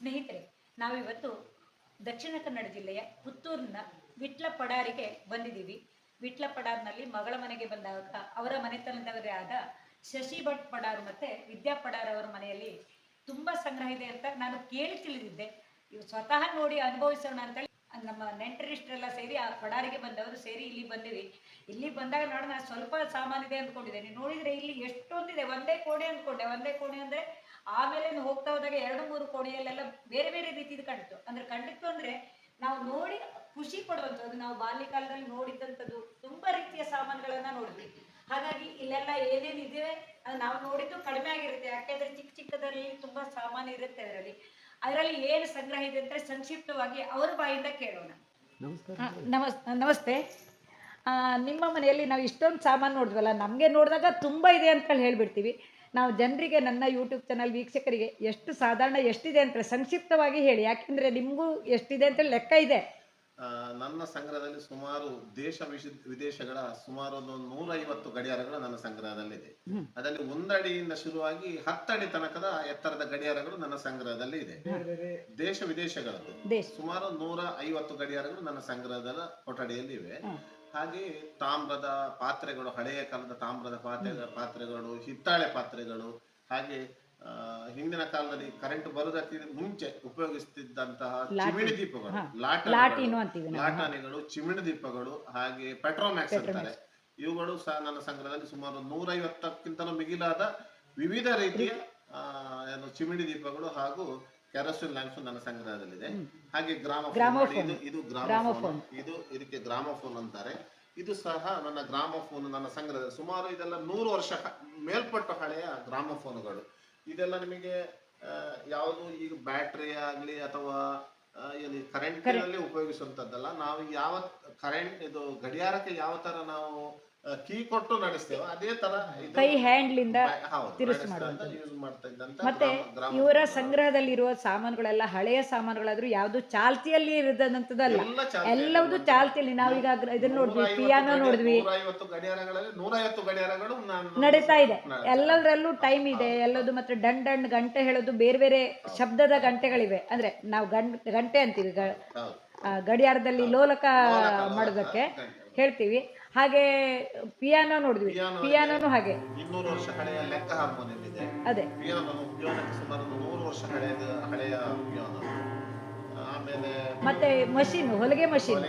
ಸ್ನೇಹಿತರೆ, ನಾವಿವತ್ತು ದಕ್ಷಿಣ ಕನ್ನಡ ಜಿಲ್ಲೆಯ ಪುತ್ತೂರಿನ ವಿಟ್ಲ ಪಡಾರಿಗೆ ಬಂದಿದ್ದೀವಿ. ವಿಟ್ಲ ಪಡಾರ್ನಲ್ಲಿ ಮಗಳ ಮನೆಗೆ ಬಂದಾಗ ಅವರ ಮನೆತನದವರೇ ಆದ ಶಶಿ ಭಟ್ ಪಡಾರ್ ಮತ್ತೆ ವಿದ್ಯಾ ಪಡಾರ್ ಅವರ ಮನೆಯಲ್ಲಿ ತುಂಬಾ ಸಂಗ್ರಹ ಇದೆ ಅಂತ ನಾನು ಕೇಳಿ ತಿಳಿದಿದ್ದೆ. ಇವು ಸ್ವತಃ ನೋಡಿ ಅನುಭವಿಸೋಣ ಅಂತೇಳಿ ನಮ್ಮ ನೆಂಟರಿಷ್ಟರೆಲ್ಲ ಸೇರಿ ಆ ಪಡಾರಿಗೆ ಬಂದವರು ಸೇರಿ ಇಲ್ಲಿ ಬಂದಿವಿ. ಇಲ್ಲಿ ಬಂದಾಗ ನೋಡೋಣ, ಸ್ವಲ್ಪ ಸಾಮಾನಿದೆ ಅಂದ್ಕೊಂಡಿದ್ದೇನೆ ನೋಡಿದ್ರೆ ಇಲ್ಲಿ ಎಷ್ಟೊಂದಿದೆ? ಒಂದೇ ಕೋಣೆ ಅಂದ್ಕೊಂಡೆ. ಒಂದೇ ಕೋಣೆ ಅಂದ್ರೆ ಆಮೇಲೆ ಹೋಗ್ತಾ ಹೋದಾಗ ಎರಡು ಮೂರು ಕೋಣೆಯಲ್ಲೆಲ್ಲ ಬೇರೆ ಬೇರೆ ರೀತಿದು ಕಂಡಿತು ಅಂದ್ರೆ ಕಂಡಿತ್ತು ಅಂದ್ರೆ ನಾವು ನೋಡಿ ಖುಷಿ ಪಡುವಂಥದ್ದು ನಾವು ಬಾಲ್ಯಕಾಲದಲ್ಲಿ ನೋಡಿದ್ದಂಥದ್ದು ತುಂಬಾ ರೀತಿಯ ಸಾಮಾನುಗಳನ್ನ ನೋಡಿದ್ವಿ. ಹಾಗಾಗಿ ಇಲ್ಲೆಲ್ಲ ಏನೇನಿದೆ ಅದು ನಾವು ನೋಡಿದ್ದು ಕಡಿಮೆ ಆಗಿರುತ್ತೆ. ಯಾಕೆಂದ್ರೆ ಚಿಕ್ಕ ಚಿಕ್ಕದಲ್ಲಿ ತುಂಬಾ ಸಾಮಾನು ಇರುತ್ತೆ ಅದರಲ್ಲಿ. ಅದರಲ್ಲಿ ಏನು ಸಂಗ್ರಹ ಇದೆ ಅಂತ ಸಂಕ್ಷಿಪ್ತವಾಗಿ ಅವ್ರ ಬಾಯಿಂದ ಕೇಳೋಣ. ನಮಸ್ಕಾರ. ನಮಸ್ ನಮಸ್ತೆ. ಆ, ನಿಮ್ಮ ಮನೆಯಲ್ಲಿ ನಾವು ಇಷ್ಟೊಂದು ಸಾಮಾನು ನೋಡಿದ್ವಲ್ಲ ನಮಗೆ ನೋಡಿದಾಗ ತುಂಬ ಇದೆ ಅಂತ ಹೇಳ್ಬಿಡ್ತೀವಿ. ನಾವು ಜನರಿಗೆ ನನ್ನ ಯೂಟ್ಯೂಬ್ ಚಾನಲ್ ವೀಕ್ಷಕರಿಗೆ ಎಷ್ಟು ಸಾಧಾರಣ ಎಷ್ಟಿದೆ ಅಂತ ಸಂಕ್ಷಿಪ್ತವಾಗಿ ಹೇಳಿ. ಯಾಕೆಂದ್ರೆ ನಿಮಗೂ ಎಷ್ಟಿದೆ ಅಂತ ಲೆಕ್ಕ ಇದೆ. ಆ, ನನ್ನ ಸಂಗ್ರಹದಲ್ಲಿ ಸುಮಾರು ದೇಶ ವಿದೇಶಗಳ ಸುಮಾರು ಒಂದು ನೂರೈವತ್ತು ಗಡಿಯಾರಗಳು ನನ್ನ ಸಂಗ್ರಹದಲ್ಲಿದೆ. ಅದರಲ್ಲಿ ಒಂದಡಿಯಿಂದ ಶುರುವಾಗಿ ಹತ್ತಡಿ ತನಕದ ಎತ್ತರದ ಗಡಿಯಾರಗಳು ನನ್ನ ಸಂಗ್ರಹದಲ್ಲಿ ಇದೆ. ದೇಶ ವಿದೇಶಗಳದ್ದು. ಸುಮಾರು ನೂರ ಐವತ್ತು ಗಡಿಯಾರಗಳು ನನ್ನ ಸಂಗ್ರಹದ ಕೊಠಡಿಯಲ್ಲಿ ಇವೆ. ಹಾಗೆ ತಾಮ್ರದ ಪಾತ್ರೆಗಳು ಹಳೆಯ ಕಾಲದ ತಾಮ್ರದ ಪಾತ್ರೆ ಪಾತ್ರೆಗಳು ಹಿತ್ತಾಳೆ ಪಾತ್ರೆಗಳು ಹಾಗೆ ಆ, ಹಿಂದಿನ ಕಾಲದಲ್ಲಿ ಕರೆಂಟ್ ಬರುವುದಕ್ಕೆ ಮುಂಚೆ ಉಪಯೋಗಿಸುತ್ತಿದ್ದಂತಹ ಚಿಮಿಣಿ ದೀಪಗಳು ಲಾಟಾನಿಗಳು ಚಿಮಿಣಿ ದೀಪಗಳು ಹಾಗೆ ಪೆಟ್ರೋಮ್ಯಾಕ್ಸ್ ಅಂತಾರೆ. ಇವುಗಳು ಸಹ ನನ್ನ ಸಂಗ್ರಹದಲ್ಲಿ ಸುಮಾರು ನೂರೈವತ್ತಕ್ಕಿಂತಲೂ ಮಿಗಿಲಾದ ವಿವಿಧ ರೀತಿಯ ಏನು ಚಿಮಿಣಿ ದೀಪಗಳು ಹಾಗೂ ಕೆರೋಸಿನ್ ಲ್ಯಾಂಪ್ಸ್ ನನ್ನ ಸಂಗ್ರಹದಲ್ಲಿದೆ. ಹಾಗೆ ಗ್ರಾಮಫೋನ್ ಇದು ಇದು ಗ್ರಾಮಫೋನ್. ಇದು ಇದಕ್ಕೆ ಗ್ರಾಮಫೋನ್ ಅಂತಾರೆ. ಇದು ಸಹ ನನ್ನ ಗ್ರಾಮಫೋನ್ ನನ್ನ ಸಂಗ್ರಹ ಸುಮಾರು ಇದೆಲ್ಲ ನೂರು ವರ್ಷ ಮೇಲ್ಪಟ್ಟ ಹಳೆಯ ಗ್ರಾಮಫೋನುಗಳು. ಇದೆಲ್ಲ ನಿಮಗೆ ಯಾವುದು ಈಗ ಬ್ಯಾಟ್ರಿ ಆಗಲಿ ಅಥವಾ ಕರೆಂಟ್ನಲ್ಲಿ ಉಪಯೋಗಿಸುವಂತದ್ದಲ್ಲ ನಾವು ಯಾವ ಕರೆಂಟ್ ಇದು ಗಡಿಯಾರಕ್ಕೆ ಯಾವ ತರ ನಾವು ಕೀ ಕೊಟ್ಟು ನಡೆಸ್ತೇವೆ. ಅದೇ ತರ ಕೈ ಹ್ಯಾಂಡ್ಲಿಂದ ಮಾಡ್ತಾ ಇದ್ದಂತ ಮತ್ತೆ ಇವರ ಗ್ರಾಮ ಇವರ ಸಂಗ್ರಹದಲ್ಲಿರುವ ಸಾಮಾನುಗಳೆಲ್ಲ ಹಳೆಯ ಸಾಮಾನುಗಳಾದ್ರೂ ಯಾವುದು ಚಾಲ್ತಿಯಲ್ಲಿ ಇರದಂತದಲ್ಲ ಎಲ್ಲವೂ ಎಲ್ಲವುದು ಚಾಲ್ತಿಯಲ್ಲಿ ನಾವೀಗ ಇದನ್ನ ನೋಡಿದ್ವಿ. ಪಿಯಾನೋ ನೋಡಿದ್ವಿ ನಡೀತಾ ಇದೆ. ಎಲ್ಲದರಲ್ಲೂ ಟೈಮ್ ಇದೆ. ಎಲ್ಲದು ಮತ್ತೆ ಡಂಡ್ ಡಂಡ್ ಗಂಟೆ ಹೇಳೋದು ಬೇರೆ ಬೇರೆ ಶಬ್ದದ ಗಂಟೆಗಳಿವೆ. ಅಂದ್ರೆ ನಾವು ಗಂಟೆ ಅಂತೀವಿ ಗಡಿಯಾರದಲ್ಲಿ ಲೋಲಕ ಮಾಡೋದಕ್ಕೆ ಹೇಳ್ತೀವಿ. ಹಾಗೆ ಪಿಯಾನೋ ನೋಡಿದ್ವಿ. ಪಿಯಾನೋನು ಹಾಗೆ. ಇನ್ನೂರು ವರ್ಷ ಹಳೆಯ ಲೆಕ್ಕ ಹಾರ್ಮೋನಿಯಂ ಅದೇ. ಸುಮಾರು ನೂರು ವರ್ಷ ಹಳೆಯ ಹಳೆಯ ಆಮೇಲೆ ಮತ್ತೆ ಮಷೀನ್ ಹೊಲಿಗೆ ಮಷೀನ್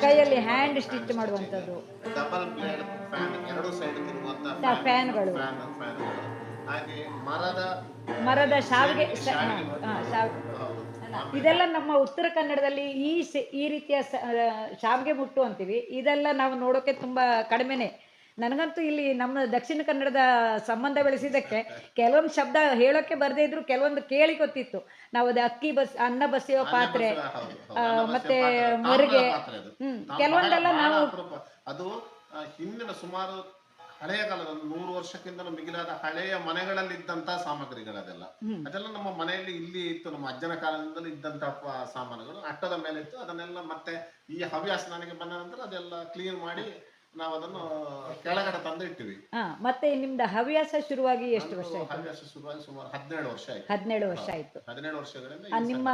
ಕೈಯಲ್ಲಿ ಹ್ಯಾಂಡ್ ಸ್ಟಿಚ್ ಮಾಡುವಂತದ್ದು ಡಬಲ್ ಬ್ಲೇಡ್ ಫ್ಯಾನ್ ಎರಡು ಸೈಡ್ ತಿರುಗುವಂತ ಫ್ಯಾನ್ಗಳು ಮರದ ಮರದ ಶಾವಿಗೆ ಶಾವಿಗೆ. ಇದೆಲ್ಲ ನಮ್ಮ ಉತ್ತರ ಕನ್ನಡದಲ್ಲಿ ಈ ಈ ರೀತಿಯ ಶಾವಿಗೆ ಮುಟ್ಟು ಅಂತೀವಿ. ಇದೆಲ್ಲ ನಾವು ನೋಡೋಕೆ ತುಂಬಾ ಕಡಿಮೆನೆ. ನನಗಂತೂ ಇಲ್ಲಿ ನಮ್ಮ ದಕ್ಷಿಣ ಕನ್ನಡದ ಸಂಬಂಧ ಬೆಳೆಸಿದ್ದಕ್ಕೆ ಕೆಲವೊಂದು ಶಬ್ದ ಹೇಳೋಕೆ ಬರದೇ ಇದ್ರು ಕೆಲವೊಂದು ಕೇಳಿ ಗೊತ್ತಿತ್ತು. ನಾವು ಅದು ಅಕ್ಕಿ ಬಸ್ ಅನ್ನ ಬಸಿಯೋ ಪಾತ್ರೆ ಮತ್ತೆ ಮರಿಗೆ. ಹ್ಮ್ ಕೆಲವೊಂದೆಲ್ಲ ನಾವು ಅದು ಹಿಂದಿನ ಸುಮಾರು ಹಳೆಯ ಕಾಲದ ನೂರು ವರ್ಷಕ್ಕಿಂತ ಮಿಗಿಲಾದ ಹಳೆಯ ಮನೆಗಳಲ್ಲಿ ಇದ್ದಂತ ಸಾಮಗ್ರಿಗಳದೆಲ್ಲ. ಅದೆಲ್ಲ ನಮ್ಮ ಮನೆಯಲ್ಲಿ ಇಲ್ಲಿ ಇತ್ತು ನಮ್ಮ ಅಜ್ಜನ ಕಾಲದಿಂದಲೂ ಇದ್ದಂತ ಸಾಮಾನುಗಳು. ಅಟ್ಟದ ಮೇಲೆ ಇತ್ತು ಅದನ್ನೆಲ್ಲ ಮತ್ತೆ ಈ ಹವ್ಯಾಸ ನನಗೆ ಬಂದ ನಂತರ ಅದೆಲ್ಲ ಕ್ಲೀನ್ ಮಾಡಿ ನಾವು ಅದನ್ನು ಕೆಳಗಡೆ ತಂದು ಇಟ್ಟಿವಿ ಮತ್ತೆ ನಿಮ್ದು ಹವ್ಯಾಸ ಶುರುವಾಗಿ ಎಷ್ಟು ವರ್ಷ ಆಯ್ತು? ಹವ್ಯಾಸ ಶುರುವಾಗಿ ಸುಮಾರು ಹದಿನೇಳು ವರ್ಷ ಆಯ್ತು. ಹದಿನೇಳು ವರ್ಷ ಆಯ್ತು. ಹದಿನೇಳು ವರ್ಷಗಳಿಂದ ನಿಮ್ಮ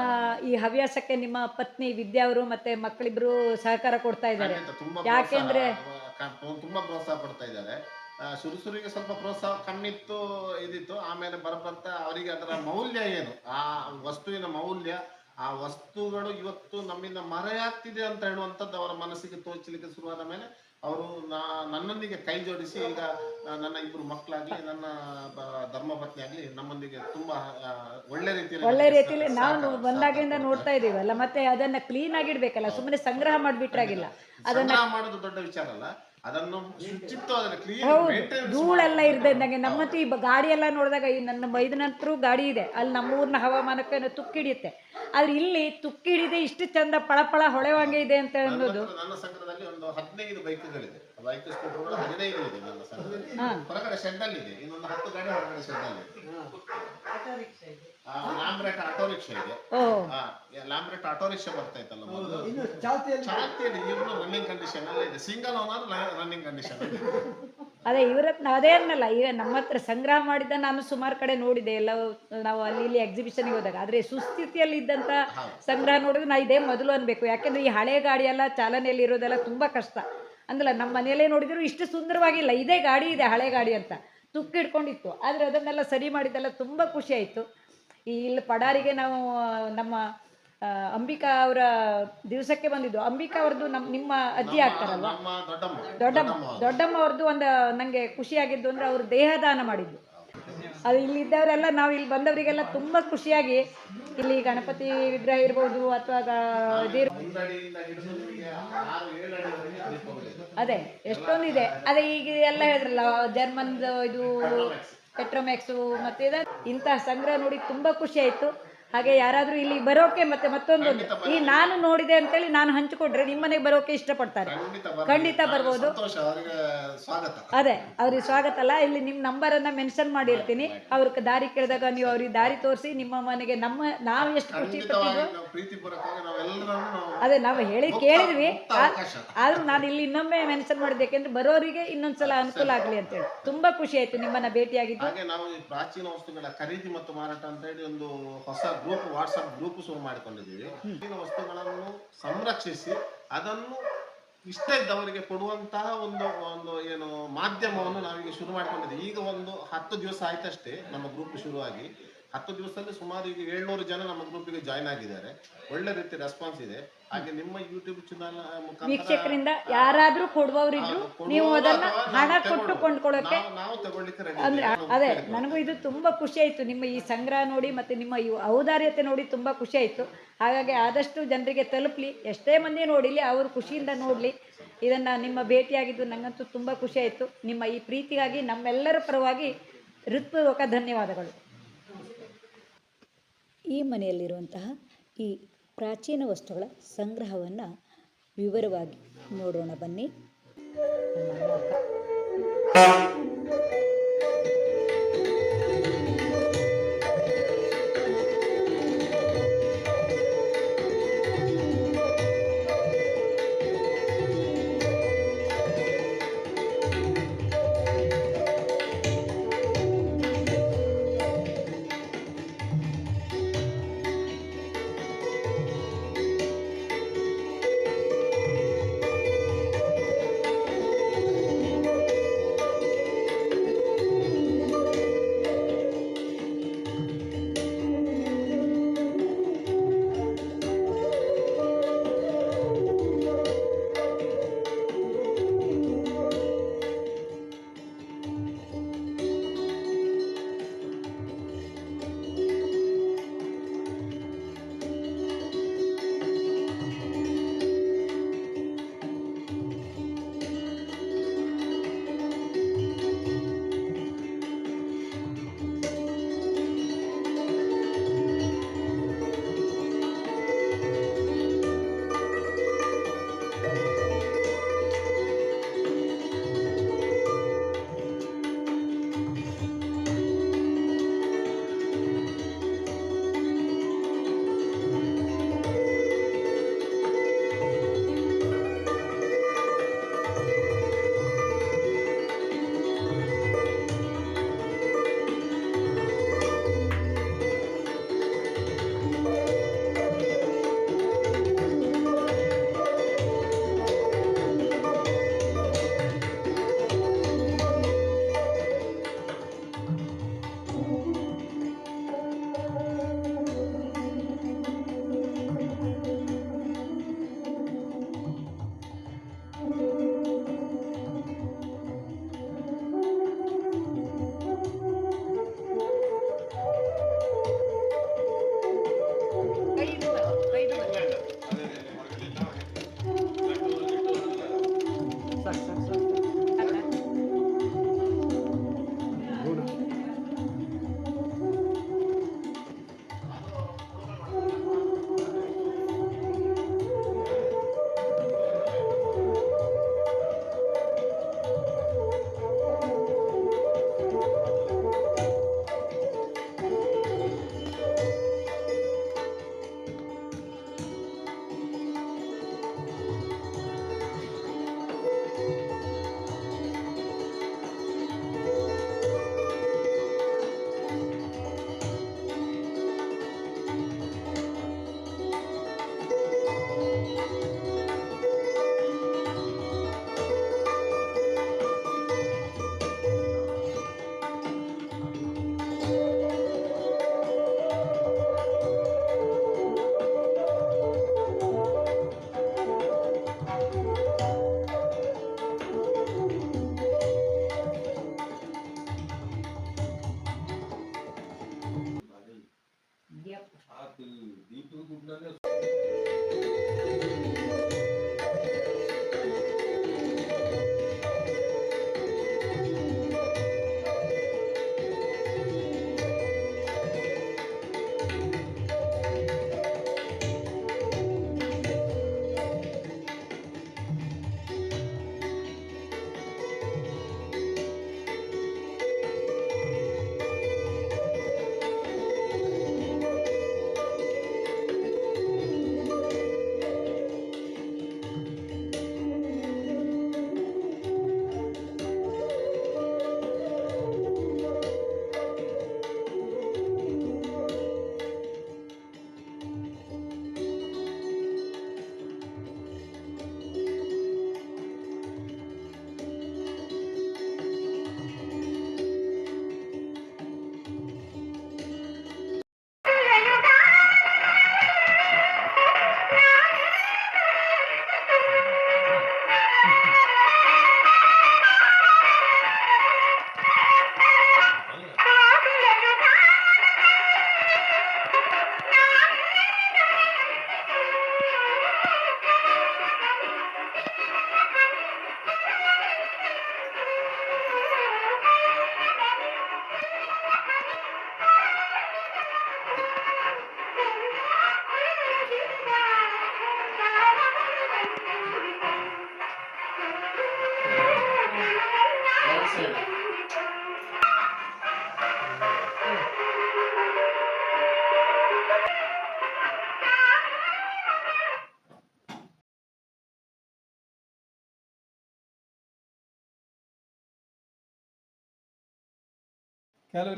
ಈ ಹವ್ಯಾಸಕ್ಕೆ ನಿಮ್ಮ ಪತ್ನಿ ವಿದ್ಯಾ ಅವರು ಮತ್ತೆ ಮಕ್ಕಳಿಬ್ರು ಸಹಕಾರ ಕೊಡ್ತಾ ಇದ್ದಾರೆ. ತುಂಬಾ ಯಾಕೆಂದ್ರೆ ತುಂಬಾ ಪ್ರೋತ್ಸಾಹ ಪಡ್ತಾ ಇದ್ದಾರೆ. ಶುರು ಶುರುವಿಗೆ ಸ್ವಲ್ಪ ಪ್ರೋತ್ಸಾಹ ಕಣ್ಣಿತ್ತು ಇದಿತ್ತು. ಆಮೇಲೆ ಬರಬರ್ತಾ ಅವರಿಗೆ ಅದರ ಮೌಲ್ಯ ಏನು? ಆ ವಸ್ತುವಿನ ಮೌಲ್ಯ ಆ ವಸ್ತುಗಳು ಇವತ್ತು ನಮ್ಮಿಂದ ಮರೆಯಾಗ್ತಿದೆ ಅಂತ ಹೇಳುವಂಥದ್ದು ಅವರ ಮನಸ್ಸಿಗೆ ತೋಚಲಿಕ್ಕೆ ಶುರುವಾದ ಮೇಲೆ ಅವರು ನಾ- ನನ್ನೊಂದಿಗೆ ಕೈ ಜೋಡಿಸಿ ಈಗ ನನ್ನ ಇಬ್ಬರು ಮಕ್ಕಳಾಗ್ಲಿ ನನ್ನ ಧರ್ಮಪತ್ನಿ ಆಗ್ಲಿ ನಮ್ಮೊಂದಿಗೆ ತುಂಬಾ ಒಳ್ಳೆ ರೀತಿಯಲ್ಲಿ ಒಳ್ಳೆ ರೀತಿಯಲ್ಲಿ ನಾವು ಬಂದಾಗಿಂದ ನೋಡ್ತಾ ಇದೀವಲ್ಲ ಮತ್ತೆ ಅದನ್ನ ಕ್ಲೀನ್ ಆಗಿಡ್ಬೇಕಲ್ಲ ಸುಮ್ಮನೆ ಸಂಗ್ರಹ ಮಾಡಿಬಿಟ್ರಾಗಿಲ್ಲ. ಅದನ್ನ ಮಾಡೋದು ದೊಡ್ಡ ವಿಚಾರ ಅಲ್ಲ. ಅದನ್ನು ಶುಚಿತ್ವದಲ್ಲಿ ಕ್ಲೀನ್ ಧೂಳೆಲ್ಲ ಧೂಳೆಲ್ಲ ಇರ್ದಂಗೆ ನಮ್ಮಂತೂ ಈ ಬ- ಗಾಡಿ ಎಲ್ಲ ನೋಡಿದಾಗ ಈ ನನ್ನ ಮೈದನತ್ರ ಗಾಡಿ ಇದೆ. ಅಲ್ಲಿ ನಮ್ಮ ಊರಿನ ಹವಾಮಾನಕ್ಕೆ ತುಕ್ಕಿ ಹಿಡಿಯುತ್ತೆ ಆದ್ರೆ ಇಲ್ಲಿ ತುಕ್ಕಿಡಿದೆ ಇಷ್ಟು ಚಂದ ಪಳಪಳ ಹೊಳೆವಂಗೆ ಇದೆ ಅಂತ ಅನ್ನೋದು. ನನ್ನ ಸಂಘದಲ್ಲಿ ಒಂದು ಹದಿನೈದು ಬೈಕ್ಗಳಿದೆ. ಬೈಕ್ ಸ್ಕೂಟರ್ಗಳು ಹದಿನೈದು ಇದೆ ನನ್ನ ಸಂಘದಲ್ಲಿ. ಹಾ. ಹೊರಗಡೆ ಶೆಡ್ ಅಲ್ಲಿ ಇದೆ ಇನ್ನೊಂದು ಹತ್ತು ಗಾಡಿ ಹೊರಗಡೆ ಶೆಡ್ ಅಲ್ಲಿ ಇದೆ ಲ್ಯಾಂಬ್ರೆಟ್ ಆಟೋ ರಿಕ್ಷಾ ಇದೆ. ಲಾಂಬ್ರೆಟ್ ಲ್ಯಾಂಬ್ರೆಟ್ ಆಟೋ ರಿಕ್ಷಾ ಬರ್ತಾ ಇತ್ತಲ್ಲ ಚಾಲ್ತಿಯಲ್ಲಿ ಚಾಲ್ತಿಯಲ್ಲಿ ರನ್ನಿಂಗ್ ಕಂಡೀಷನ್ ಅಲ್ಲೇ ಇದೆ. ಸಿಂಗಲ್ ಓನರ್ ರನ್ನಿಂಗ್ ಕಂಡೀಷನ್ ಅದೇ ಇವ್ರ ಹತ್ರ ಅದೇ ಅನ್ನಲ್ಲ ಈಗ ನಮ್ಮ ಹತ್ರ ಸಂಗ್ರಹ ಮಾಡಿದ್ದ ನಾನು ಸುಮಾರು ಕಡೆ ನೋಡಿದೆ. ಎಲ್ಲ ನಾವು ಅಲ್ಲಿ ಇಲ್ಲಿ ಎಕ್ಸಿಬಿಷನ್ಗೆ ಹೋದಾಗ. ಆದ್ರೆ ಸುಸ್ಥಿತಿಯಲ್ಲಿ ಇದ್ದಂತ ಸಂಗ್ರಹ ನೋಡಿದ್ರೆ ನಾ ಇದೇ ಮೊದಲು ಅನ್ಬೇಕು. ಯಾಕಂದ್ರೆ ಈ ಹಳೆ ಗಾಡಿ ಎಲ್ಲ ಚಾಲನೆಯಲ್ಲಿ ಇರೋದೆಲ್ಲ ತುಂಬಾ ಕಷ್ಟ. ಅಂದಲ್ಲ ನಮ್ಮ ಮನೆಯಲ್ಲೇ ನೋಡಿದ್ರು ಇಷ್ಟು ಸುಂದರವಾಗಿಲ್ಲ. ಇದೇ ಗಾಡಿ ಇದೆ ಹಳೆ ಗಾಡಿ ಅಂತ. ತುಕ್ಕಿಡ್ಕೊಂಡಿತ್ತು. ಆದ್ರೆ ಆದರೆ ಅದನ್ನೆಲ್ಲ ಸರಿ ಮಾಡಿದ್ದೆಲ್ಲ ತುಂಬಾ ಖುಷಿ ಆಯಿತು. ಈ ಇಲ್ಲಿ ಪಡಾರಿಗೆ ನಾವು ನಮ್ಮ ಅಂಬಿಕಾ ಅವರ ದಿವಸಕ್ಕೆ ಬಂದಿದ್ದು. ಅಂಬಿಕಾ ಅವ್ರದ್ದು ನಮ್ ನಿಮ್ಮ ಅಜ್ಜಿ ಆಗ್ತಾರಲ್ವ? ದೊಡ್ಡಮ್ಮ. ದೊಡ್ಡಮ್ಮ. ಅವ್ರದ್ದು ಒಂದು ನನಗೆ ಖುಷಿಯಾಗಿದ್ದು ಅಂದ್ರೆ ಅವರು ದೇಹದಾನ ಮಾಡಿದ್ದು. ಅದು ಇಲ್ಲಿ ಇದ್ದವರೆಲ್ಲ ನಾವು ಇಲ್ಲಿ ಬಂದವರಿಗೆಲ್ಲ ತುಂಬಾ ಖುಷಿಯಾಗಿ ಇಲ್ಲಿ ಗಣಪತಿ ವಿಗ್ರಹ ಇರ್ಬೋದು ಅಥವಾ ಅದೇ ಎಷ್ಟೊಂದಿದೆ. ಅದೇ ಈಗ ಎಲ್ಲ ಹೇಳಿದ್ರಲ್ಲ ಜರ್ಮನ್ದು ಇದು ಪೆಟ್ರೋಮ್ಯಾಕ್ಸು ಮತ್ತು ಇಂತಹ ಸಂಗ್ರಹ ನೋಡಿ ತುಂಬ ಖುಷಿ ಆಯಿತು. ಹಾಗೆ ಯಾರಾದರೂ ಇಲ್ಲಿ ಬರೋಕೆ ಮತ್ತೆ ಮತ್ತೊಂದೊಂದು ಈ ನಾನು ನೋಡಿದೆ ಅಂತೇಳಿ ನಾನು ಹಂಚಿಕೊಂಡ್ರೆ ನಿಮ್ಮನೆಗೆ ಬರೋಕೆ ಇಷ್ಟಪಡ್ತಾರೆ. ಖಂಡಿತ ಬರ್ಬೋದು. ಅದೇ ಅವ್ರಿಗೆ ಸ್ವಾಗತ ಅಲ್ಲ ಇಲ್ಲಿ ನಿಮ್ಮ ನಂಬರನ್ನು ಮೆನ್ಷನ್ ಮಾಡಿರ್ತೀನಿ. ಅವ್ರಿಗೆ ದಾರಿ ಕೇಳಿದಾಗ ನೀವು ಅವ್ರಿಗೆ ದಾರಿ ತೋರಿಸಿ ನಿಮ್ಮ ಮನೆಗೆ ನಮ್ಮ ನಾವು ಎಷ್ಟು ಖುಷಿ ಅದೇ ನಾವು ಹೇಳಿ ಕೇಳಿದ್ವಿ. ಆದ್ರೂ ನಾನು ಇಲ್ಲಿ ಇನ್ನೊಮ್ಮೆ ಮೆನ್ಷನ್ ಮಾಡಿದೆ ಯಾಕೆಂದ್ರೆ ಬರೋರಿಗೆ ಇನ್ನೊಂದ್ಸಲ ಅನುಕೂಲ ಆಗಲಿ ಅಂತೇಳಿ. ತುಂಬಾ ಖುಷಿ ಆಯ್ತು ನಿಮ್ಮನ್ನ ಭೇಟಿಯಾಗಿದ್ದು. ನಾವು ಪ್ರಾಚೀನ ವಸ್ತುಗಳ ಖರೀದಿ ಮತ್ತು ಮಾರಾಟ ಅಂತ ಹೇಳಿ ಒಂದು ಹೊಸ ಗ್ರೂಪ್ ವಾಟ್ಸ್ಆಪ್ ಗ್ರೂಪ್ ಶುರು ಮಾಡಿಕೊಂಡಿದ್ದೀವಿ. ಈಗಿನ ವಸ್ತುಗಳನ್ನು ಸಂರಕ್ಷಿಸಿ ಅದನ್ನು ಇಷ್ಟ ಇದ್ದವರಿಗೆ ಕೊಡುವಂತಹ ಒಂದು ಒಂದು ಏನು ಮಾಧ್ಯಮವನ್ನು ನಾವೀಗ ಶುರು ಮಾಡಿಕೊಂಡಿದ್ದೀವಿ. ಈಗ ಒಂದು ಹತ್ತು ದಿವಸ ಆಯ್ತಷ್ಟೇ ನಮ್ಮ ಗ್ರೂಪ್ ಶುರುವಾಗಿ. ಹತ್ತು ದಿವಸದಲ್ಲಿ ಸುಮಾರು ಈಗ ಏಳ್ನೂರು ಜನ ನಮ್ಮ ಗ್ರೂಪಿಗೆ ಜಾಯ್ನ್ ಆಗಿದ್ದಾರೆ. ಒಳ್ಳೆ ರೀತಿ ರೆಸ್ಪಾನ್ಸ್ ಇದೆ. ಹಾಗೆ ನಿಮ್ಮ ಯೂಟ್ಯೂಬ್ ಚಾನಲ್ ವೀಕ್ಷಕರಿಂದ ಯಾರಾದ್ರೂ ಕೊಡುವವರಿದ್ರು ನೀವು ಅದನ್ನ ಹಣ ಕೊಟ್ಟು ಕೊಂಡ್ಕೊಳ್ಳೋಕೆ ನಾವು- ನಾವು ತಗೊಳ್ಳಿಕ್ಕೆ ಅಂದ್ರೆ ಅದೇ ನನಗೂ ಇದು ತುಂಬಾ ಖುಷಿ ಆಯ್ತು. ನಿಮ್ಮ ಈ ಸಂಗ್ರಹ ನೋಡಿ ಮತ್ತೆ ನಿಮ್ಮ ಈ ಔದಾರ್ಯತೆ ನೋಡಿ ತುಂಬಾ ಖುಷಿ ಆಯ್ತು. ಹಾಗಾಗಿ ಆದಷ್ಟು ಜನರಿಗೆ ತಲುಪಲಿ. ಎಷ್ಟೇ ಮಂದಿ ನೋಡಿಲಿ ಅವರು ಖುಷಿಯಿಂದ ನೋಡ್ಲಿ. ಇದನ್ನ ನಿಮ್ಮ ಭೇಟಿಯಾಗಿದ್ದು ನಂಗಂತೂ ತುಂಬಾ ಖುಷಿ ಆಯ್ತು. ನಿಮ್ಮ ಈ ಪ್ರೀತಿಗಾಗಿ ನಮ್ಮೆಲ್ಲರ ಪರವಾಗಿ ಹೃತ್ಪೂರ್ವಕ ಧನ್ಯವಾದಗಳು. ಈ ಮನೆಯಲ್ಲಿರುವಂತಹ ಈ ಪ್ರಾಚೀನ ವಸ್ತುಗಳ ಸಂಗ್ರಹವನ್ನು ವಿವರವಾಗಿ ನೋಡೋಣ ಬನ್ನಿ.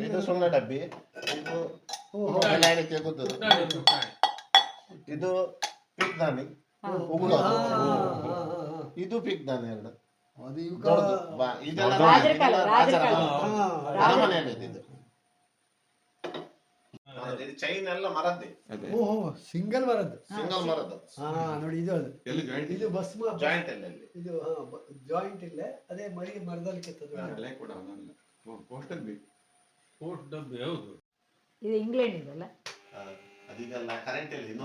ಇದು ಸುಣ್ಣ ಡಬ್ಬಿ. ಇದು ತೆಗೆದು ಇದು ಪಿಕ್ ದಾನಿ ಇದು ಪಿಗ್ದಾನಿ ಎರಡು. ಅದು ಇವ್ಕ ದೊಡ್ಡದು. ಬಾ- ಇದೆಲ್ಲ ರಾಜರ ಕಾಲ, ಇದೆಲ್ಲ ರಾಜರ ರಾಜರ ಕಾಲ. ಕಾಲ. ಹಾ, ಅರಮನೆಯಲ್ಲಿ ಇದ್ದಿದ್ದು. ಇದು ಚೈನ್ ಎಲ್ಲ ಮರದ್ದೇ. ಓಹೋ ಸಿಂಗಲ್ ಬರದ್ದು ಸಿಂಗಲ್ ಮರದ್ದು. ಹಾ ನೋಡಿ ಇದು ಅದು. ಎಲ್ಲಿ ಜಾಯಿಂಟ್ ಇದು ಭಸ್ಮ ಜಾಯಿಂಟ್ ಅಲ್ಲಿ ಅಲ್ಲಿ ಇದು ಜಾಯಿಂಟ್ ಇಲ್ಲ. ಅದೇ ಮರಿ ಮರದಲ್ಲಿ ಕೆತ್ತದು. ಕೂಡ ಪೋಸ್ಟಲ್ ಬೇಕು ಪೋಸ್ಟ್ ಡಬ್ಬಿ ಹೌದು. ಇದು ಇಂಗ್ಲೆಂಡ್ ಇದಲ್ಲ ಅದೀಗೆಲ್ಲ ಕರೆಂಟ್ ಇಲ್ಲ.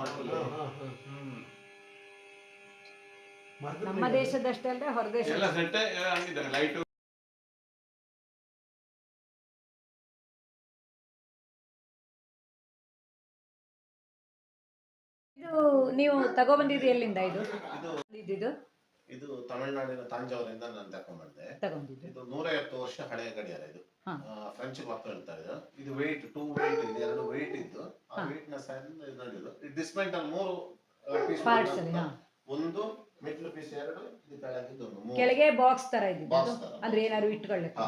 ಮರದ ನಮ್ಮ. ದೇಶದಷ್ಟೇ ಅಲ್ಲದೆ ಹೊರದೇಶ ಎಲ್ಲ ಸೆಟ್ ಹಂಗಿದ್ದಾರೆ ಲೈಟು ಇದು ನೀವು ತಗೊಬಂದಿದ್ದು ಎಲ್ಲಿಂದ ಇದು? ಇದು ಇದ್ದಿದ್ದು ಇದು ತಮಿಳುನಾಡಿನ ತಾಂಜಾವೂರಿಂದ ನಾನು ತಗೊಂಡ್ಬಂದೆ ತಗೊಂಡಿದ್ದು ಇದು ನೂರೈವತ್ತು ವರ್ಷ ಹಳೆಯ ಗಡಿಯಾರ ಇದು ಹಾ. ಫ್ರೆಂಚ್ ಕ್ಲಾಕ್ ಹೇಳ್ತಾ ಇದು ಇದು ವೆಯ್ಟ್ ಟೂ ವೆಯ್ಟ್ ಇದೆ ಎರಡು ವೆಯ್ಟ್ ಇದ್ದು ಆ ಹಾ. ವೆಯ್ಟ್ನ ಸೈನ್ ಇದು ಡಿಸ್ಮೆಂಟಲ್ ಮೂರು ಪೀಸ್ ಪಾರ್ಟ್ಸ್ ಒಂದು ಮೆಟ್ಲು ಪೀಸ್ ಎರಡು ಇದು ಕೆಳಗಿದ್ದು ಒಂದು ಮೂರು ಕೆಳಗೆ ಬಾಕ್ಸ್ ತರ ಇದ್ದಿದ್ದು Box ಅದು? ತರ. ಅಂದ್ರೆ ಏನಾದ್ರು ಇಟ್ಕೊಳ್ಳಿ ಹಾ.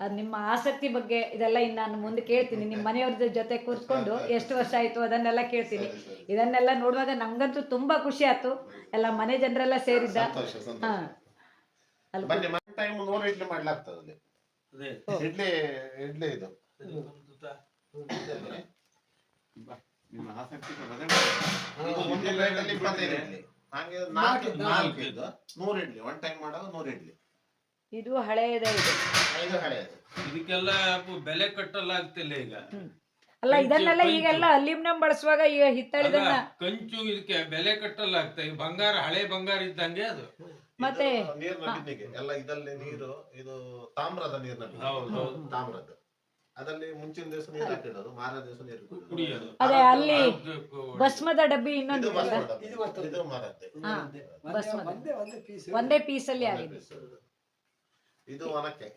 ಅದು ನಿಮ್ಮ ಆಸಕ್ತಿ ಬಗ್ಗೆ ಇದೆಲ್ಲ ಇನ್ನು ನಾನು ಮುಂದೆ ಕೇಳ್ತೀನಿ. ನಿಮ್ಮ ಮನೆಯವ್ರ ಜೊತೆ ಕೂರಿಸ್ಕೊಂಡು ಎಷ್ಟು ವರ್ಷ ಆಯ್ತು ಅದನ್ನೆಲ್ಲ ಕೇಳ್ತೀನಿ. ಇದನ್ನೆಲ್ಲ ನೋಡುವಾಗ ನಂಗಂತೂ ತುಂಬಾ ಖುಷಿ ಆಯ್ತು. ಎಲ್ಲ ಮನೆ ಜನರೆಲ್ಲ ಸೇರಿದ್ದ. ಸಂತೋಷ ಹಾ. ಇಡ್ಲಿ ಮಾಡ್ಲಾಗ್ತದೆ ಇಡ್ಲಿ ಇಡ್ಲಿ ಇದು. ನಿಮ್ಮ ಆಸಕ್ತಿ ಇಡ್ಲಿ ಹಾಗೆ ನಾಲ್ಕು ನಾಲ್ಕು ಇದು. ನೂರು ಇಡ್ಲಿ. ಒನ್ ಟೈಮ್ ಮಾಡೋದು ನೂರು ಇಡ್ಲಿ. ಇದು ಹಳೆಯದ ಇದು. ಐದು ಹಳೆಯದು. ಇದಕ್ಕೆಲ್ಲ ಬೆಲೆ ಕಟ್ಟಲಾಗ್ತಿಲ್ಲ ಈಗ. ಅಲ್ಲ ಇದನ್ನೆಲ್ಲ. ಈಗೆಲ್ಲ ಅಲ್ಯೂಮಿನಿಯಂ ಬಳಸುವಾಗ ಈಗ ಹಿತ್ತಾಳಿದನ್ನ ಕಂಚು ಇದಕ್ಕೆ ಬೆಲೆ ಕಟ್ಟಲಾಗ್ತಾ ಈ ಬಂಗಾರ ಹಳೆ ಬಂಗಾರ ಇದ್ದಂಗೆ ಅದು. ಮತ್ತೆ ಇದು ನೀರಿನ ಎಲ್ಲ ಇದರಲ್ಲಿ ನೀರು ಇದು ತಾಮ್ರದ ನೀರಿನ ತಾಮ್ರದ ಹೌದು, ಹೌದು. ತಾಮ್ರದ್ದು. ಅದರಲ್ಲಿ ಮುಂಚಿನ ದಿವಸ ನೀರು ಹಾಕಿಡೋದು ಮಾರನೇ ದಿವಸ ನೀರು ಕುಡಿಯೋದು. ಅದೇ ಅಲ್ಲಿ ಭಸ್ಮದ ಡಬ್ಬಿ ಇನ್ನೊಂದು? ಡಬ್ಬಿ. ಇದು ಮತ್ತೊಂದು. ಇದು ಮರದ್ದೆ. ಒಂದೇ- ಪೀಸ್ ಒಂದೇ ಪೀಸಲ್ಲಿ ಆಗಿದೆ. ಇದು ಒನಕೆ.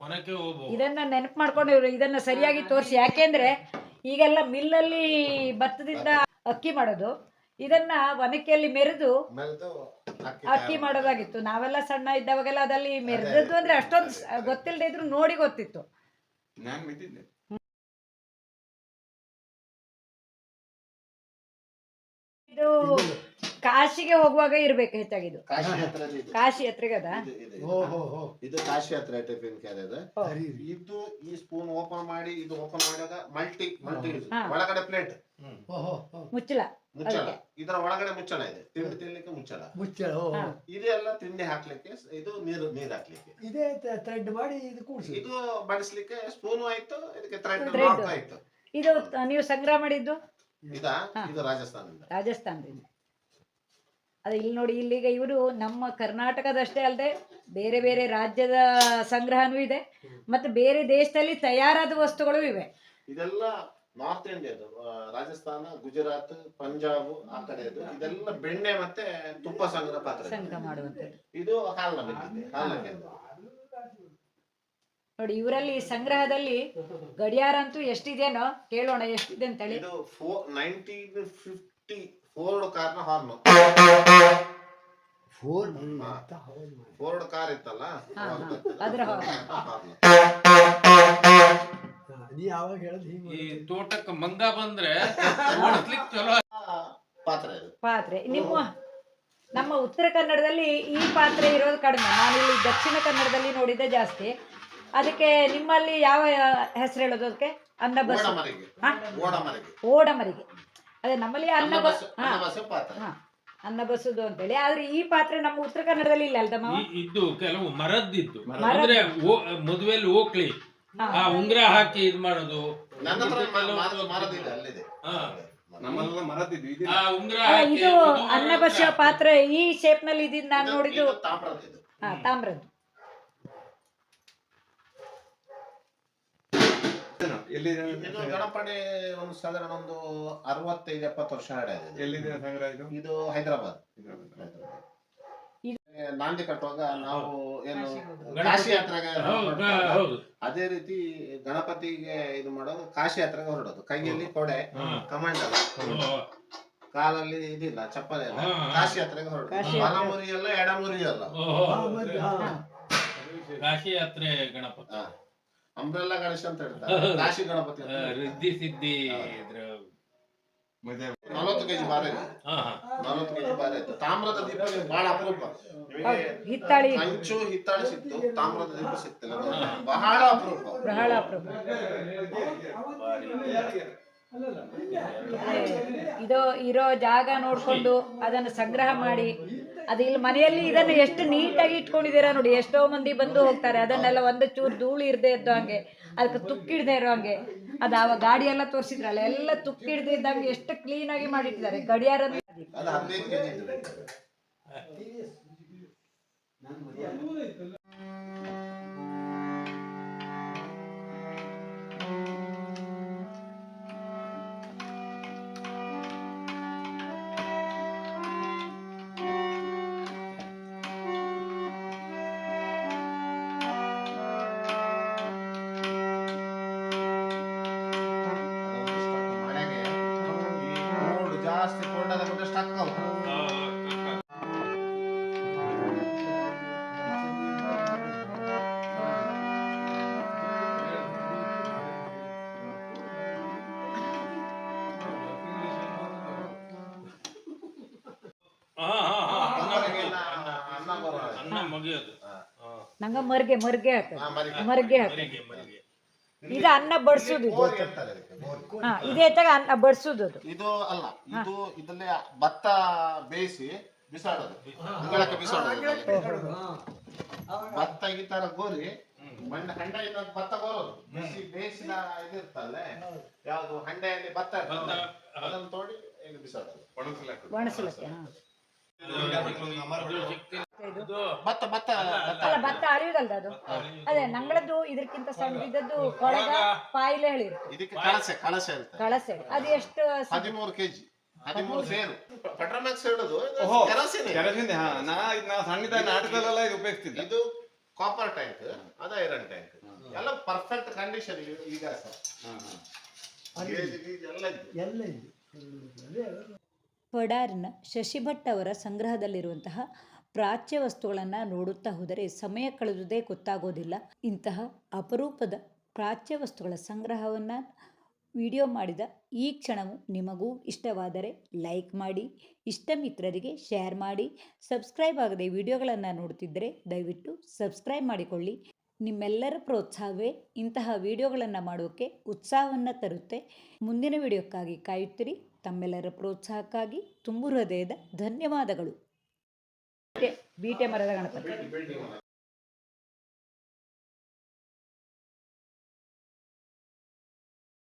ಒನಕೆ. ಹೋಗ್- ಇದನ್ನ ನೆನಪು ಮಾಡ್ಕೊಂಡು ಇವ್ರು ಇದನ್ನ ಸರಿಯಾಗಿ ತೋರಿಸಿ. ಯಾಕೆಂದ್ರೆ ಈಗೆಲ್ಲ ಮಿಲ್ಲಲ್ಲಿ ಭತ್ತದಿಂದ ಅಕ್ಕಿ ಮಾಡೋದು. ಇದನ್ನ ಒನಕೆಯಲ್ಲಿ ಮೆರೆದು ಮೆರೆದು ಅಕ್ಕಿ ಮಾಡೋದಾಗಿತ್ತು. ನಾವೆಲ್ಲ ಸಣ್ಣ ಇದ್ದಾವಾಗೆಲ್ಲ ಅದಲ್ಲಿ ಮೆರೆದದ್ದು ಅಂದ್ರೆ ಅಷ್ಟೊಂದು ಗೊತ್ತಿಲ್ಲದೆ ಇದ್ರು ನೋಡಿ ಗೊತ್ತಿತ್ತು. ನಾನು ಇದು ಕಾಶಿಗೆ ಹೋಗುವಾಗ ಇರ್ಬೇಕು ಹೆಚ್ಚಾಗಿದು ಕಾಶಿ ಹತ್ರ ಇದೆ. ಕಾಶಿ ಹತ್ರಗದ ಇದು- ಇದು- ಓ ಹೋ ಹೋ ಇದು ಕಾಶಿ ಹತ್ರ ಟಿಫಿನ್ ಕ್ಯಾರಿಯರ್ ಸರಿ ಇದು ಈ ಸ್ಪೂನ್ ಓಪನ್ ಮಾಡಿ ಇದು ಓಪನ್ ಮಾಡಿದಾಗ ಮಲ್ಟಿ ಮಲ್ಟಿ ಹಾ. ಒಳಗಡೆ ಪ್ಲೇಟ್ ಮುಚ್ಚಲ ಮುಚ್ಚಳ. ಇದರ ಒಳಗಡೆ ಮುಚ್ಚಳ ಇದೆ. ತಿಂಡಿ ತಿನ್ಲಿಕ್ಕೆ ಮುಚ್ಚಳ. ಮುಚ್ಚಳ ಓ ಹೋ. ಇದೆಲ್ಲ ತಿಂಡಿ ಹಾಕ್ಲಿಕ್ಕೆ ಇದು ನೀರು ನೀರ್ ಹಾಕ್ಲಿಕ್ಕೆ. ಇದೇ ಥ್ರೆಡ್ ಮಾಡಿ ಇದು ಕೂಡಿಸಿ. ಇದು ಬಡಿಸ್ಲಿಕ್ಕೆ ಸ್ಪೂನ್ ಆಯ್ತು ಇದಕ್ಕೆ ಥ್ರೆಡ್ Thread. ಆಯ್ತು. ಇದು ತ- ನೀವು ಸಂಗ್ರಹ ಮಾಡಿದ್ದು? ಇದಾ? ಹಾ. ಇದು ರಾಜಸ್ಥಾನದಿಂದ. ರಾಜಸ್ಥಾನದಿಂದ. ಅದೇ ಇಲ್ಲಿ ನೋಡಿ ಇಲ್ಲಿಗೆ ಇವರು ನಮ್ಮ ಕರ್ನಾಟಕದಷ್ಟೇ ಅಲ್ಲದೆ ಬೇರೆ ಬೇರೆ ರಾಜ್ಯದ ಸಂಗ್ರಹನೂ ಇದೆ. ಮತ್ತು ಬೇರೆ ದೇಶದಲ್ಲಿ ತಯಾರಾದ ವಸ್ತುಗಳು ಇವೆ. ಇದೆಲ್ಲ ನಾರ್ತ್ ಇಂಡಿಯಾದು ರಾಜಸ್ಥಾನ ಗುಜರಾತ್ ಪಂಜಾಬ್ ಆ ಕಡೆಯದು ಇದೆಲ್ಲ ಬೆಣ್ಣೆ ಮತ್ತೆ ತುಪ್ಪ ಸಂಗ್ರಹ ಪಾತ್ರ. ಸಂಗ್ರಹ ಮಾಡುವಂಥದ್ದು. ಇದು ಹಾಲ್ನಲ್ಲಿ ನೋಡಿ ಇವರಲ್ಲಿ ಸಂಗ್ರಹದಲ್ಲಿ ಗಡಿಯಾರ ಅಂತೂ ಎಷ್ಟಿದೆನೋ ಕೇಳೋಣ ಎಷ್ಟಿದೆ ಅಂತೇಳಿ. ಇದು ಫೋರ್ ನೈನ್ಟೀನ್ ಫಿಫ್ಟಿ ಫೋರ್ಡ್ ಕಾರ್ನ ಹಾರ್ನ್. ಅಂತ ಫೋರ್ಡ್ ಕಾರ್ ಇತ್ತಲ್ಲ. ಅದ್ರ ನೀ ಯಾವಾಗ ಹೇಳೋದು ಈ ತೋಟಕ್ಕೆ ಮಂಗ ಬಂದ್ರೆ ಚಲೋ ಆ ಪಾತ್ರೆ. ಇದು ಪಾತ್ರೆ. ನಿಮ್ಮ ನಮ್ಮ ಉತ್ತರ ಕನ್ನಡದಲ್ಲಿ ಈ ಪಾತ್ರೆ ಇರೋದು ಕಡಿಮೆ. ಇಲ್ಲಿ ದಕ್ಷಿಣ ಕನ್ನಡದಲ್ಲಿ ನೋಡಿದ್ದೆ ಜಾಸ್ತಿ. ಅದಕ್ಕೆ ನಿಮ್ಮಲ್ಲಿ ಯಾವ ಹೆಸರು ಹೇಳೋದು ಅದಕ್ಕೆ? ಅನ್ನ ಬಸ್. ಓಡಮರಿಗೆ ಹಾ? ಓಡಮರಿಗೆ ಓಡಮರಿಗೆ ಅದೇ ನಮ್ಮಲ್ಲಿ ಅನ್ನ ಬಸ್ ಅನ್ನ ಬಸ್ಸುದು ಅಂತೇಳಿ. ಆದ್ರೆ ಈ ಪಾತ್ರೆ ನಮ್ಮ ಉತ್ತರ ಕನ್ನಡದಲ್ಲಿ ಇಲ್ಲ ಅಲ್ದಮ್ಮ? ಇದ್ದು ಕೆಲವು ಮರದ್ದಿತ್ತು ಮರದ್ದು. ಅಂದ್ರೆ ಮದುವೆಯಲ್ಲಿ ಓಕ್ಲಿ. ಆ ಉಂಗ್ರ ಹಾಕಿ ಇದ್ ಮಾಡೋದು. ಆ ಉಂಗ್ರ ಹಾಕಿ ಇದು ಅನ್ನ ಬಸ ಪಾತ್ರೆ ಈ ಶೇಪ್ನಲ್ಲಿ ಇದ್ದಿದ್ ನಾನು ನೋಡಿದ್ದು. ಇದು ಇದು ಹಾ ತಾಮ್ರದ್ದು ಇದನ್ನ ಎಲ್ಲಿದೆ ಇದು ಗಣಪಡಿ ಒಂದು ಸಾಧಾರಣ ಒಂದು ಅರವತ್ತೈದು ಎಪ್ಪತ್ತು ವರ್ಷ ಇದು. ಎಲ್ಲಿದೆ ಸಂಗ್ರಹ ಇದು? ಇದು ಹೈದರಾಬಾದ್. ನಾಂದಿ ಕಟ್ಟುವಾಗ ನಾವು ಏನು ಕಾಶಿ ಯಾತ್ರೆಗೆ ಹೌದು ಹೊರಡ್ತೀವಲ್ಲ, ಹೌದು. ಅದೇ ರೀತಿ ಗಣಪತಿಗೆ ಇದು ಮಾಡೋದು ಕಾಶಿ ಯಾತ್ರೆಗೆ ಹೊರಡೋದು. ಕೈಯಲ್ಲಿ ಕೊಡೆ ಕಮಂಡ್ ಕಮಾಂಡಲ ಕಾಲಲ್ಲಿ ಇದಿಲ್ಲ ಚಪ್ಪಲಿ ಎಲ್ಲ ಕಾಶಿ ಯಾತ್ರೆಗೆ ಹೊರಡೋದು. ಕಾಶಿ ಯಾತ್ರೆ. ಬಲ ಮುರಿ ಅಲ್ಲ ಎಡ ಮುರಿ ಅಲ್ಲ. ಕಾಶಿ ಯಾತ್ರೆ ಗಣಪತಿ. ಅಂಬ್ರೆಲ್ಲ ಗಣೇಶ ಅಂತ ಹೇಳ್ತಾರೆ ರಾಶಿ ಗಣಪತಿ ಅಂತ ರಿದ್ದಿ ಸಿದ್ದಿ ಇದ್ರ ಮತ್ತೆ ನಲವತ್ತು ಕೆಜಿ ಭಾರ ಇದೆ. ಹಾ ಹಾ. ನಲವತ್ತು ಕೆಜಿ ಭಾರ ಇತ್ತು ತಾಮ್ರದ ದೀಪ ಬಹಳ ಅಪರೂಪ. ನಿಮಗೆ ಹಿತ್ತಾಳಿ. ಕಂಚು ಹಿತ್ತಾಳೆ ಸಿಕ್ತು. ತಾಮ್ರದ ದೀಪ ಸಿಕ್ತಿಲ್ಲ. ಬಹಳ ಅಪರೂಪ. ಬಹಳ ಅಪರೂಪ. ಇದು ಇರೋ ಜಾಗ ನೋಡ್ಕೊಂಡು ಅದನ್ನು ಸಂಗ್ರಹ ಮಾಡಿ. ಅದು ಇಲ್ಲಿ ಮನೆಯಲ್ಲಿ ಇದನ್ನ ಎಷ್ಟು ನೀಟಾಗಿ ಇಟ್ಕೊಂಡಿದ್ದೀರಾ ನೋಡಿ ಎಷ್ಟೋ ಮಂದಿ ಬಂದು ಹೋಗ್ತಾರೆ. ಅದನ್ನೆಲ್ಲ ಒಂದು ಚೂರು ಧೂಳು ಇರದೆ ಇದ್ದ ಹಂಗೆ ಅದಕ್ಕೆ ತುಕ್ಕಿಡದೆ ಇರೋ ಹಂಗೆ. ಅದು ಆವಾಗ ಗಾಡಿ ಎಲ್ಲ ತೋರಿಸಿದ್ರಲ್ಲ ಎಲ್ಲ ತುಕ್ಕಿಡದೆ ಇದ್ದಂಗೆ ಎಷ್ಟು ಕ್ಲೀನಾಗಿ ಮಾಡಿಟ್ಟಿದ್ದಾರೆ. ಗಡಿಯಾರ ನಂಗೆ ಮರ್ಗೆ ಮರ್ಗೆ ಹಾಕ ಹಾ, ಮರಿಗೆ. ಮರ್ಗೆ ಹಾಕ ಈಗ ಅನ್ನ ಇದು ಅನ್ನ ಬಡಿಸೋದು ಹಾ ಇದೇ ತರ ಅನ್ನ ಬಡಿಸೋದು ಅದು ಇದು ಅಲ್ಲ ಇದು ಇದರಲ್ಲಿ ಭತ್ತ ಬೇಯಿಸಿ ಬಿಸಾಡೋದು. ಅಂಗಳಕ್ಕೆ ಬಿಸಾಡೋದು. ಭತ್ತ ಈ ತರ ಗೋರಿ ಮಣ್ಣ ಹಂಡೆಯಿಂದ ಭತ್ತ ಬರೋದು ಬಿಸಿ ಬೇಯಿಸಿದ ಇದಿರ್ತಲ್ಲ ಯಾವುದು ಹಂಡೆಯಲ್ಲಿ ಭತ್ತ ಅದನ್ನ ಭತ್ತ, ಅದನ್ನು ತೋಡಿ ಇಲ್ಲಿ ಬಿಸಾಡೋದು. ಒಣಗಿಸ್ಲಾಕ ಒಣಸಲಕ್ಕೆ ಹಾ. ಇದು. ಇದು ಭತ್ತ ಭತ್ತ ಭತ್ತ. ಅಲ್ಲ ಭತ್ತ ಅಳಿಯುದಲ್ದ ಅದು? ಅದೇ ನಂಗಳದ್ದು ಇದಕ್ಕಿಂತ ಸಣ್ಣದಿದ್ದದ್ದು ಕೊಳಗ ಪಾಯಿಲೆ ಹೇಳಿರು ಇದಕ್ಕೆ ಕಳಸೆ ಕಳಸೆ ಅಂತ. ಕಳಸೆ. ಅದು ಎಷ್ಟು ಹದಿಮೂರು ಕೆಜಿ. ಹದಿಮೂರು ಸೇರು. ಪೆಟ್ರೋಮ್ಯಾಕ್ಸ್ ಹೇಳೋದು ಇದು ಓಹೋ ಕೆರಸಿನ್ ಕೆರಸಿಂದೆ ಹಾ ನಾ ಇದ್ ನಾ ಸಣ್ಣದ ನಾಟಕದಲ್ಲೆಲ್ಲ ಇದು ಉಪಯೋಗಿಸ್ತಿದ್ದೆ. ಇದು ಕಾಪರ್ ಟ್ಯಾಂಕ್ ಅದ ಐರನ್ ಟ್ಯಾಂಕ್ ಎಲ್ಲ ಪರ್ಫೆಕ್ಟ್ ಕಂಡೀಷನ್ ಈಗ ಸರ್. ಎಲ್ಲ ಇತ್ತು ಎಲ್ಲ ಇದೆ. ಅದೇ ಪಡಾರ್ನ ಶಶಿಭಟ್ ಅವರ ಸಂಗ್ರಹದಲ್ಲಿರುವಂತಹ ಪ್ರಾಚ್ಯ ವಸ್ತುಗಳನ್ನು ನೋಡುತ್ತಾ ಹೋದರೆ ಸಮಯ ಕಳೆದುದೇ ಗೊತ್ತಾಗೋದಿಲ್ಲ. ಇಂತಹ ಅಪರೂಪದ ಪ್ರಾಚ್ಯ ವಸ್ತುಗಳ ಸಂಗ್ರಹವನ್ನು ವಿಡಿಯೋ ಮಾಡಿದ ಈ ಕ್ಷಣವು ನಿಮಗೂ ಇಷ್ಟವಾದರೆ ಲೈಕ್ ಮಾಡಿ ಇಷ್ಟ ಮಿತ್ರರಿಗೆ ಶೇರ್ ಮಾಡಿ, ಸಬ್ಸ್ಕ್ರೈಬ್ ಆಗದೆ ವಿಡಿಯೋಗಳನ್ನು ನೋಡುತ್ತಿದ್ದರೆ ದಯವಿಟ್ಟು ಸಬ್ಸ್ಕ್ರೈಬ್ ಮಾಡಿಕೊಳ್ಳಿ. ನಿಮ್ಮೆಲ್ಲರ ಪ್ರೋತ್ಸಾಹವೇ ಇಂತಹ ವಿಡಿಯೋಗಳನ್ನು ಮಾಡೋಕ್ಕೆ ಉತ್ಸಾಹವನ್ನು ತರುತ್ತೆ. ಮುಂದಿನ ವಿಡಿಯೋಕ್ಕಾಗಿ ಕಾಯುತ್ತೀರಿ. ತಮ್ಮೆಲ್ಲರ ಪ್ರೋತ್ಸಾಹಕ್ಕಾಗಿ ತುಂಬು ಹೃದಯದ ಧನ್ಯವಾದಗಳು. ಬೀಟೆ ಮರದ ಗಣಪತಿ.